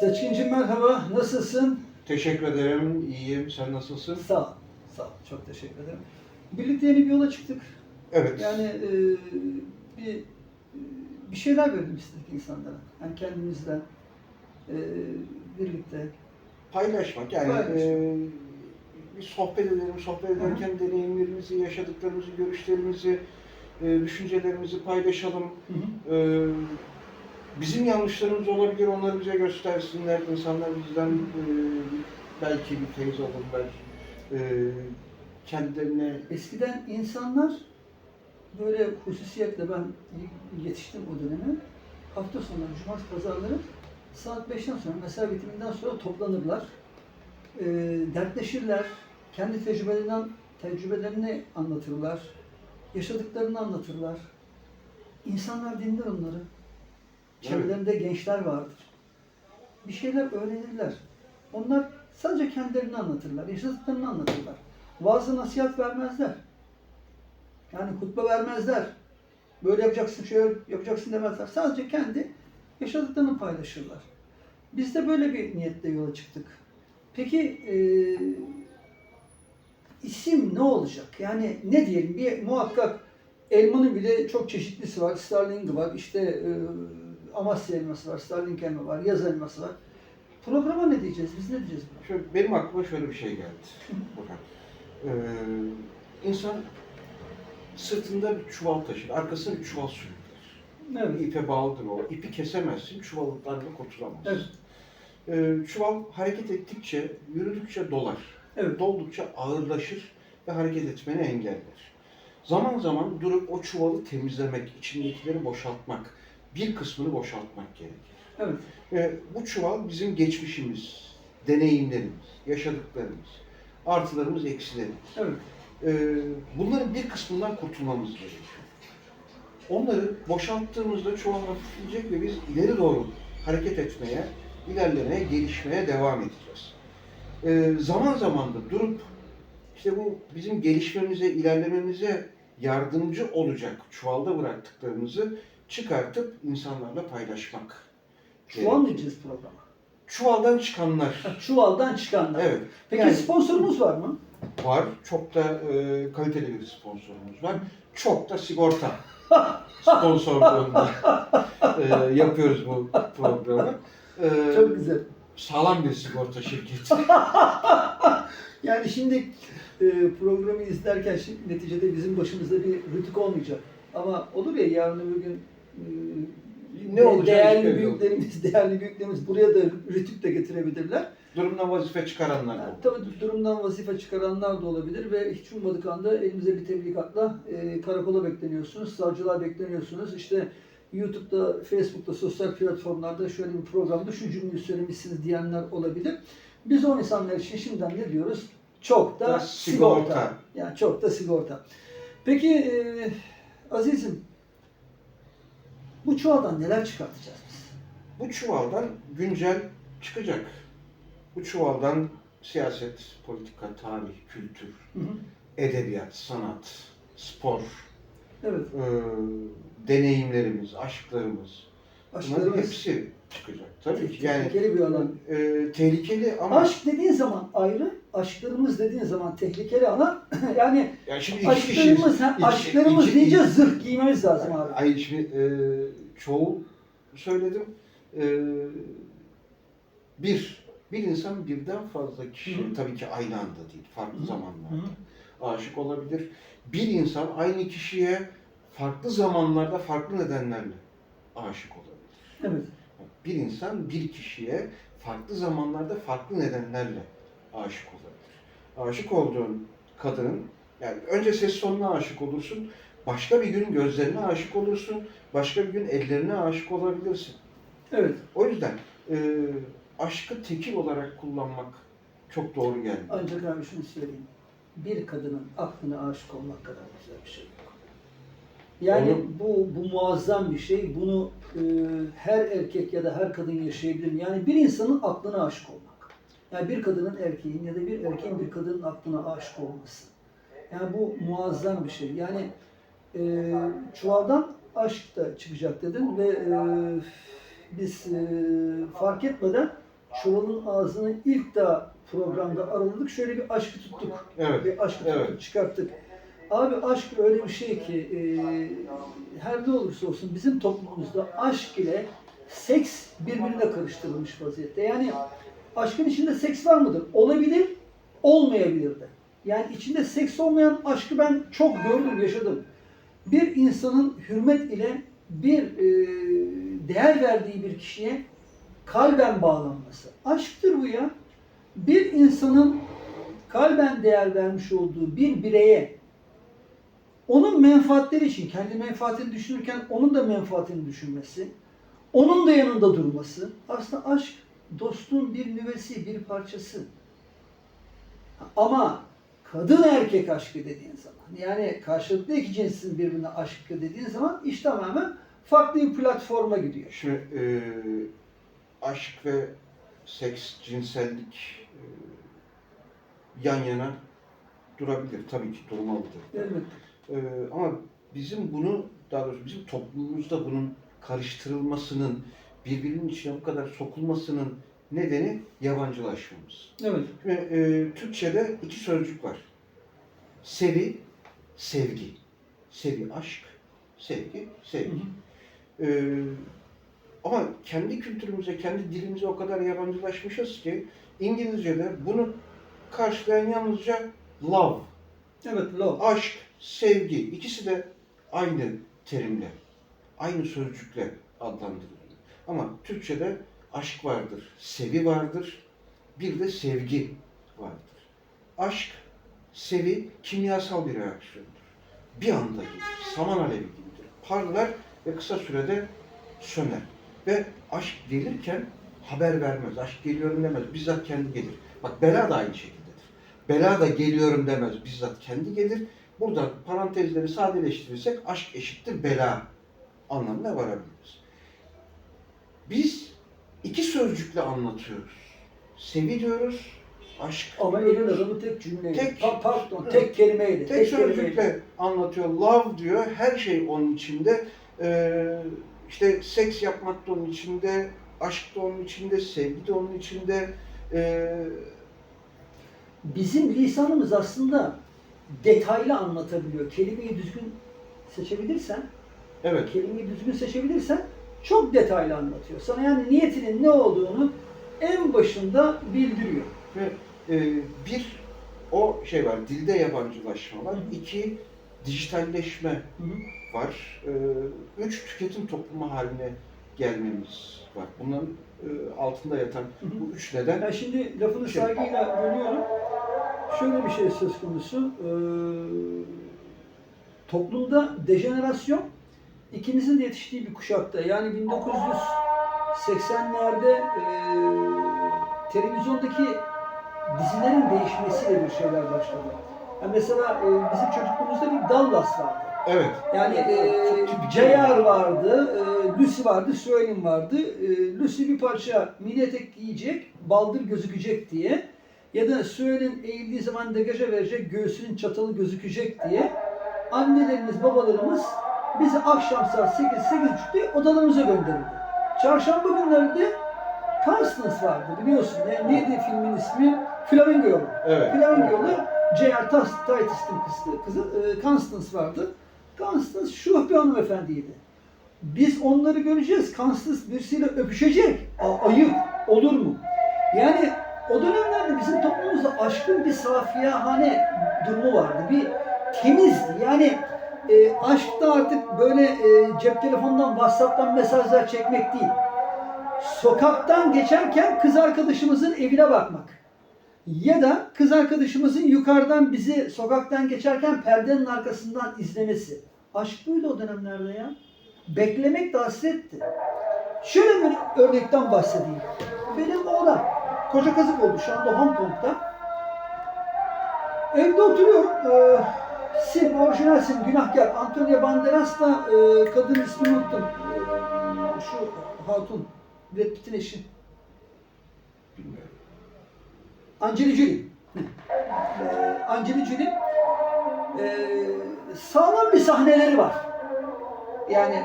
Seçkincim merhaba, nasılsın? Teşekkür ederim. İyiyim. Sen nasılsın? Sağ ol, sağ ol. Çok teşekkür ederim. Birlikte yeni bir yola çıktık. Evet. Yani e, bir bir şeyler verelim istedik insanlara. Yani kendimizden e, birlikte. Paylaşmak. Yani Paylaşmak. e, bir sohbet edelim. Sohbet ederken deneyimlerimizi, yaşadıklarımızı, görüşlerimizi, e, düşüncelerimizi paylaşalım. Hı hı. E, bizim yanlışlarımız olabilir. Onları bize göstersinler. İnsanlar bizden e, belki bir feyiz alırlar. E, kendilerine Eskiden insanlar böyle hususiyetle ben yetiştim o döneme. Hafta sonları, cumartesi pazarları saat 5'ten sonra mesai bitiminden sonra toplanırlar. E, dertleşirler. Kendi tecrübelerinden tecrübelerini anlatırlar. Yaşadıklarını anlatırlar. İnsanlar dinler onları. Çevrelerinde gençler vardır. Bir şeyler öğrenirler. Onlar sadece kendilerini anlatırlar, yaşadıklarını anlatırlar. Vaazı nasihat vermezler. Yani hutbe vermezler. Böyle yapacaksın, şöyle yapacaksın demezler. Sadece kendi yaşadıklarını paylaşırlar. Biz de böyle bir niyetle yola çıktık. Peki e, isim ne olacak? Yani ne diyelim? Bir muhakkak elmanın bile çok çeşitlisi var. Starling var, işte e, Amasya elması var, Starling elma var, yaz elması var. Programa ne diyeceğiz? Biz ne diyeceğiz buna? Şöyle, benim aklıma şöyle bir şey geldi. Bakın. Ee, insan sırtında bir çuval taşır. Arkasına bir çuval sürükler. Evet. İpe bağlıdır o. İpi kesemezsin, çuvallarla kurtulamazsın. Evet. Ee, çuval hareket ettikçe, yürüdükçe dolar. Evet. Doldukça ağırlaşır ve hareket etmeni engeller. Zaman zaman durup o çuvalı temizlemek, içindekileri boşaltmak, bir kısmını boşaltmak gerekir. Evet. Ve bu çuval bizim geçmişimiz, deneyimlerimiz, yaşadıklarımız, artılarımız, eksilerimiz. Evet. Ee, bunların bir kısmından kurtulmamız gerekiyor. Onları boşalttığımızda çuval hafifleyecek ve biz ileri doğru hareket etmeye, ilerlemeye, gelişmeye devam edeceğiz. Ee, zaman zaman da durup işte bu bizim gelişmemize, ilerlememize yardımcı olacak çuvalda bıraktıklarımızı çıkartıp insanlarla paylaşmak. Çuval mı diyeceğiz programa? Çuvaldan çıkanlar. Çuvaldan çıkanlar. Evet. Peki Yani- sponsorumuz var mı? Var. Çok da e, kaliteli bir sponsorumuz var. Çok da sigorta sponsorluğunda e, yapıyoruz bu programı. E, Çok güzel. Sağlam bir sigorta şirketi. Yani şimdi e, programı izlerken şimdi neticede bizim başımızda bir rütük olmayacak. Ama olur ya yarın öbür gün Ne de- olacağı değerli büyüklerimiz, değerli büyüklerimiz buraya da rütük de getirebilirler. Durumdan vazife çıkaranlar da olur. tabii durumdan vazife çıkaranlar da olabilir ve hiç ummadık anda elimize bir tebligatla e, karakola bekleniyorsunuz, savcılığa bekleniyorsunuz. İşte YouTube'da, Facebook'ta, sosyal platformlarda şöyle bir programda şu cümleyi söylemişsiniz diyenler olabilir. Biz o insanlar için şimdiden ne diyoruz? Çok da Da sigorta. sigorta. Yani çok da sigorta. Peki e, Aziz'im bu çuvaldan neler çıkartacağız biz? Bu çuvaldan güncel çıkacak. Bu çuvaldan siyaset, politika, tarih, kültür, Hı hı. edebiyat, sanat, spor, Evet, e, deneyimlerimiz, aşklarımız, bunların aşklarımız hepsi çıkacak. Tabii ki yani tehlikeli bir alan. e, tehlikeli ama Aşk dediğin zaman ayrı, aşklarımız dediğin zaman tehlikeli ama yani yani şimdi iki aşklarımız, kişi, ha, iki- aşklarımız iki- deyince zırh giymemiz lazım abi. Ay şimdi e, çoğu söyledim. E, bir, bir insan birden fazla kişi, Hı tabii ki aynı anda değil, farklı Hı hı. zamanlarda aşık olabilir. Bir insan aynı kişiye farklı zamanlarda, farklı nedenlerle aşık olabilir. Evet. Bir insan bir kişiye farklı zamanlarda, farklı nedenlerle aşık olabilir. Aşık olduğun kadının, yani önce ses tonuna aşık olursun, başka bir gün gözlerine aşık olursun, başka bir gün ellerine aşık olabilirsin. Evet. O yüzden e, aşkı tekil olarak kullanmak çok doğru geldi. Ancak abi şunu söyleyeyim. Bir kadının aklına aşık olmak kadar güzel bir şey yok. Yani Olur. bu bu muazzam bir şey. Bunu e, her erkek ya da her kadın yaşayabilir. Yani bir insanın aklına aşık olmak. Yani bir kadının erkeğin ya da bir erkeğin bir kadının aklına aşık olması. Yani bu muazzam bir şey. Yani e, çuvaldan aşk da çıkacak dedin ve e, biz e, fark etmeden çuvalın ağzını ilk daha programda araladık. Şöyle bir aşkı tuttuk. Evet. Bir aşkı Evet. tuttuk, çıkarttık. Abi aşk öyle bir şey ki e, her ne olursa olsun bizim toplumumuzda aşk ile seks birbirine karıştırılmış vaziyette. Yani aşkın içinde seks var mıdır? Olabilir, olmayabilir de. Yani içinde seks olmayan aşkı ben çok gördüm, yaşadım. Bir insanın hürmet ile bir e, değer verdiği bir kişiye kalben bağlanması. Aşktır bu ya. Bir insanın kalben değer vermiş olduğu bir bireye onun menfaatleri için, kendi menfaatini düşünürken onun da menfaatini düşünmesi, onun da yanında durması. Aslında aşk dostluğun bir nüvesi, bir parçası. Ama kadın erkek aşkı dediğin zaman, yani karşılıklı iki cinsin birbirine aşkı dediğin zaman iş tamamen farklı bir platforma gidiyor. Şimdi e, aşk ve seks, cinsellik e, yan yana durabilir. Tabii ki durmalıdır. Elbette. E, ama bizim bunu, daha doğrusu bizim toplumumuzda bunun karıştırılmasının, birbirinin içine bu kadar sokulmasının nedeni yabancılaşmamız. Evet. Şimdi, e, Türkçe'de iki sözcük var. Sevi, sevgi. Sevi, aşk, sevgi, sevgi. Ee, ama kendi kültürümüze, kendi dilimize o kadar yabancılaşmışız ki İngilizce'de bunu karşılayan yalnızca love, Evet, love. aşk, sevgi ikisi de aynı terimle, aynı sözcükle adlandırılıyor. Ama Türkçe'de aşk vardır, sevi vardır, bir de sevgi vardır. Aşk, sevi kimyasal bir reaksiyondur. Bir anda gelir, saman alevi gibidir. Parlar ve kısa sürede söner. Ve aşk gelirken haber vermez. Aşk geliyorum demez. Bizzat kendi gelir. Bak bela da aynı şekildedir. Bela da geliyorum demez. Bizzat kendi gelir. Burada parantezleri sadeleştirirsek aşk eşittir bela anlamına varabiliriz. Biz iki sözcükle anlatıyoruz. Sevi diyoruz, aşk Ama elin adamı tek cümleyle. Tek- Pa- pardon, Evet. tek kelimeyle. Tek kelimeyle. sözcükle anlatıyor. Love diyor. Her şey onun içinde. Ee, işte seks yapmak da onun içinde. Aşk da onun içinde. Sevgi de onun içinde. Ee, Bizim lisanımız aslında detaylı anlatabiliyor. Kelimeyi düzgün seçebilirsen, evet. kelimeyi düzgün seçebilirsen çok detaylı anlatıyor. Sana yani niyetinin ne olduğunu en başında bildiriyor. Ve e, bir o şey var. Dilde yabancılaşma var. Hı. İki dijitalleşme Hı var. Ee, üç tüketim toplumu haline gelmemiz var. Bunların e, altında yatan hı. bu üç neden Ben şimdi lafını Şey- saygıyla bölüyorum. Şöyle bir şey söz konusu. Ee, toplumda dejenerasyon ikimizin de yetiştiği bir kuşakta. Yani 1980'lerde e, televizyondaki dizilerin değişmesiyle bir şeyler başladı. Yani mesela e, bizim çocukluğumuzda bir Dallas vardı. Evet. Yani e. Ceyar vardı, e, Lucy vardı, Suelin vardı. E, Lucy bir parça mini etek giyecek, baldır gözükecek diye. Ya da Suelin eğildiği zaman degaja verecek, göğsünün çatalı gözükecek diye. Annelerimiz, babalarımız bizi akşam saat 8 8.30'da odalarımıza gönderirdi. Çarşamba günleri de Constance vardı biliyorsun. Ne, neydi filmin ismi? Flamingo Yolu. Evet. Flamingo Yolu, J.R. Titus'ın kızı, kızı e, Constance vardı. Constance şuh bir hanımefendiydi. Biz onları göreceğiz. Constance birisiyle öpüşecek. A- ayıp. Olur mu? Yani o dönemlerde bizim toplumumuzda aşkın bir safiyahane durumu vardı. Bir temizdi. Yani e, aşk da artık böyle e, cep telefonundan, WhatsApp'tan mesajlar çekmek değil. Sokaktan geçerken kız arkadaşımızın evine bakmak. Ya da kız arkadaşımızın yukarıdan bizi sokaktan geçerken perdenin arkasından izlemesi. Aşk buydu o dönemlerde ya. Beklemek de hasretti. Şöyle bir örnekten bahsedeyim. Benim oğlan koca kazık oldu şu anda Hong Kong'da. Evde oturuyorum. Ee, sim, orijinal sim, günahkar. Antonio Banderas da e, kadın ismini unuttum. Ee, şu hatun. Brad Pitt'in eşi. Bilmiyorum. Angelina Jolie. Ee, Angelina Jolie ee, sağlam bir sahneleri var. Yani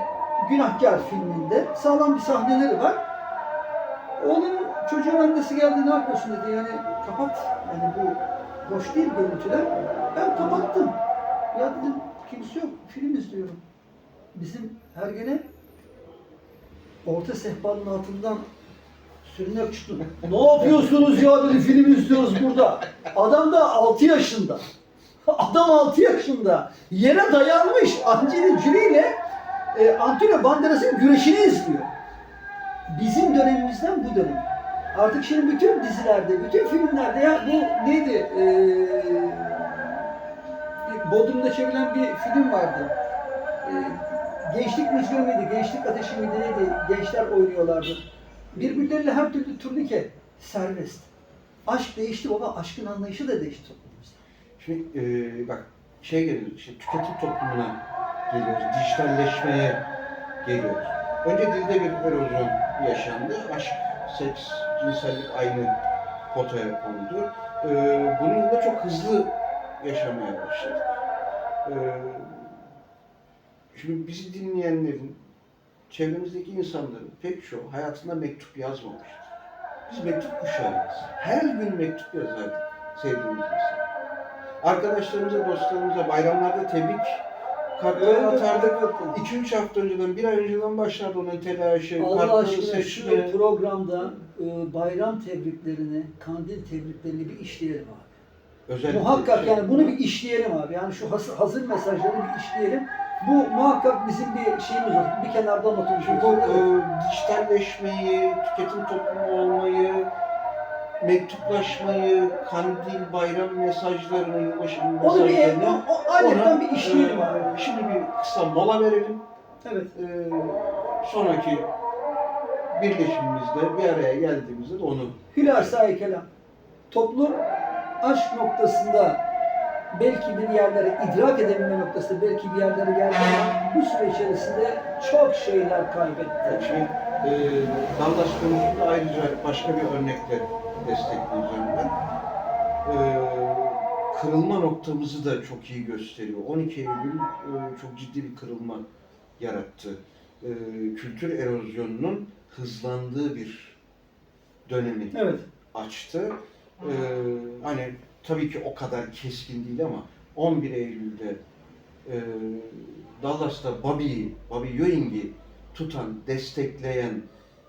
Günahkar filminde sağlam bir sahneleri var. Oğlanın Çocuğun annesi geldi ne yapıyorsun dedi yani kapat. Yani bu hoş değil görüntüler. Ben kapattım. Ya dedim kimse yok film izliyorum. Bizim her gene orta sehpanın altından sürünerek çıktı. ne yapıyorsunuz ya dedi film izliyoruz burada. Adam da 6 yaşında. Adam 6 yaşında. Yere dayanmış Angelina Jolie ile e, Antonio Banderas'ın güreşini izliyor. Bizim dönemimizden bu dönem. Artık şimdi bütün dizilerde, bütün filmlerde ya bu neydi? Ee, Bodrum'da çekilen bir film vardı. Ee, Gençlik Rüzgarı mıydı? Gençlik Ateşi miydi? Neydi? Gençler oynuyorlardı. Birbirleriyle her türlü turnike serbest. Aşk değişti baba. Aşkın anlayışı da değişti. Şimdi e, bak şey geliyoruz, işte tüketim toplumuna geliyoruz, dijitalleşmeye geliyoruz. Önce dilde bir erozyon yaşandı. Aşk, seks, cinsellik aynı potaya kondu. E, bunun yanında çok hızlı yaşamaya başladık. E, şimdi bizi dinleyenlerin, çevremizdeki insanların pek çoğu hayatında mektup yazmamıştır. Biz mektup kuşağıyız. Her gün mektup yazardık sevdiğimiz insana. Arkadaşlarımıza, dostlarımıza bayramlarda tebrik kartları atardık. 2-3 hafta önceden, bir ay önceden başlardı onun telaşı, Allah kartları aşkına seçme. şu programda e, bayram tebriklerini, kandil tebriklerini bir işleyelim abi. Özellikle muhakkak şey- yani bunu bir işleyelim abi. Yani şu hazır, hazır mesajları bir işleyelim. Bu muhakkak bizim bir şeyimiz olsun. Bir kenarda anlatıyoruz. Bu e, dijitalleşmeyi, tüketim toplumu olmayı, mektuplaşmayı, kandil, bayram mesajlarını, yılbaşı Onu bir mesajlarını... o, o bir işleyelim e, abi. Şimdi bir kısa mola verelim. Evet. E, sonraki birleşimimizde, bir araya geldiğimizde de onu Hülasa kelam. Toplum aşk noktasında belki bir yerlere idrak edebilme noktasında belki bir yerlere geldi ama bu süre içerisinde çok şeyler kaybetti. Şimdi e, Dallas konusunda ayrıca başka bir örnekle destekleyeceğim ben. E, kırılma noktamızı da çok iyi gösteriyor. 12 Eylül e, çok ciddi bir kırılma yarattı. E, kültür erozyonunun hızlandığı bir dönemi Evet. açtı. E, hani tabii ki o kadar keskin değil ama 11 Eylül'de e, Dallas'ta Bobby'yi, Bobby Ewing'i tutan, destekleyen,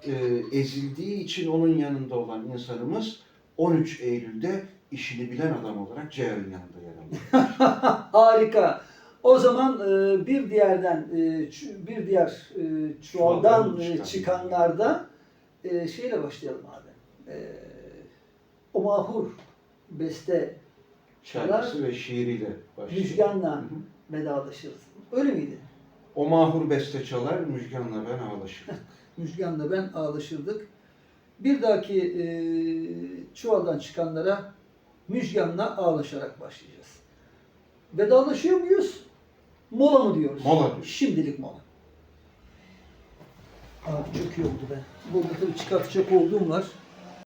e, ezildiği için onun yanında olan insanımız 13 Eylül'de işini bilen adam olarak Ceyhan'ın yanında yer alıyor. Harika. O zaman e, bir diğerden e, ç- bir diğer e, çuvaldan e, çıkan. çıkanlarda e, şeyle başlayalım abi. E, o mahur beste Şarkısı ve şiiriyle başlıyor. Müjgan'la vedalaşırız. Öyle miydi? O mahur beste çalar, Müjgan'la ben ağlaşırım. Müjgan'la ben ağlaşırdık. Bir dahaki e, çuvaldan çıkanlara Müjgan'la ağlaşarak başlayacağız. Vedalaşıyor muyuz? Mola mı diyoruz? Mola diyoruz. Şimdilik mola. Abi çok iyi oldu be. Tabii çıkartacak olduğum var.